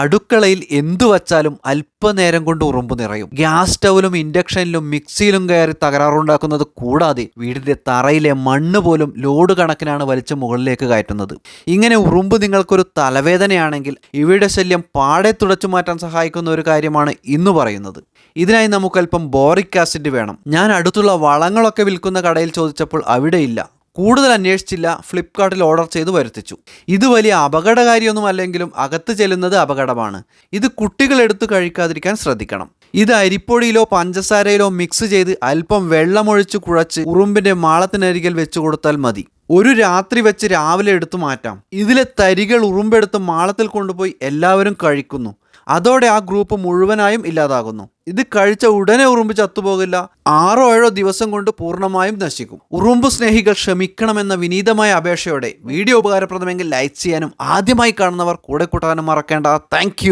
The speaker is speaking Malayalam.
അടുക്കളയിൽ എന്തു വച്ചാലും അല്പനേരം കൊണ്ട് ഉറുമ്പ് നിറയും. ഗ്യാസ് സ്റ്റൗവിലും ഇൻഡക്ഷനിലും മിക്സിയിലും കയറി തകരാറുണ്ടാക്കുന്നത് കൂടാതെ വീടിന്റെ തറയിലെ മണ്ണ് പോലും ലോഡ് കണക്കിനാണ് വലിച്ച് മുകളിലേക്ക് കയറ്റുന്നത്. ഇങ്ങനെ ഉറുമ്പ് നിങ്ങൾക്കൊരു തലവേദനയാണെങ്കിൽ ഇവയുടെ ശല്യം പാടെ തുടച്ചു മാറ്റാൻ സഹായിക്കുന്ന ഒരു കാര്യമാണ് ഇന്ന് പറയുന്നത്. ഇതിനായി നമുക്കല്പം ബോറിക് ആസിഡ് വേണം. ഞാൻ അടുത്തുള്ള വളങ്ങളൊക്കെ വിൽക്കുന്ന കടയിൽ ചോദിച്ചപ്പോൾ അവിടെയില്ല. കൂടുതൽ അന്വേഷിച്ചില്ല ഫ്ലിപ്കാർട്ടിൽ ഓർഡർ ചെയ്ത് വരുത്തിച്ചു. ഇത് വലിയ അപകടകാരിയൊന്നും അല്ലെങ്കിലും അകത്ത് ചെല്ലുന്നത് അപകടമാണ്. ഇത് കുട്ടികൾ എടുത്തു കഴിക്കാതിരിക്കാൻ ശ്രദ്ധിക്കണം. ഇത് അരിപ്പൊടിയിലോ പഞ്ചസാരയിലോ മിക്സ് ചെയ്ത് അല്പം വെള്ളമൊഴിച്ച് കുഴച്ച് ഉറുമ്പിന്റെ മാളത്തിനരികിൽ വെച്ചു കൊടുത്താൽ മതി. ഒരു രാത്രി വെച്ച് രാവിലെ എടുത്തു മാറ്റാം. ഇതിലെ തരികൾ ഉറുമ്പെടുത്ത് മാളത്തിൽ കൊണ്ടുപോയി എല്ലാവരും കഴിക്കുന്നു. അതോടെ ആ ഗ്രൂപ്പ് മുഴുവനായും ഇല്ലാതാകുന്നു. ഇത് കഴിച്ച ഉടനെ ഉറുമ്പ് ചത്തുപോകില്ല. ആറോ ഏഴോ ദിവസം കൊണ്ട് പൂർണമായും നശിക്കും. ഉറുമ്പ് സ്നേഹികൾ ക്ഷമിക്കണമെന്ന വിനീതമായ അപേക്ഷയോടെ വീഡിയോ ഉപകാരപ്രദമെങ്കിൽ ലൈക്ക് ചെയ്യാനും ആദ്യമായി കാണുന്നവർ കൂടെ കൂട്ടാനും മറക്കേണ്ട. താങ്ക്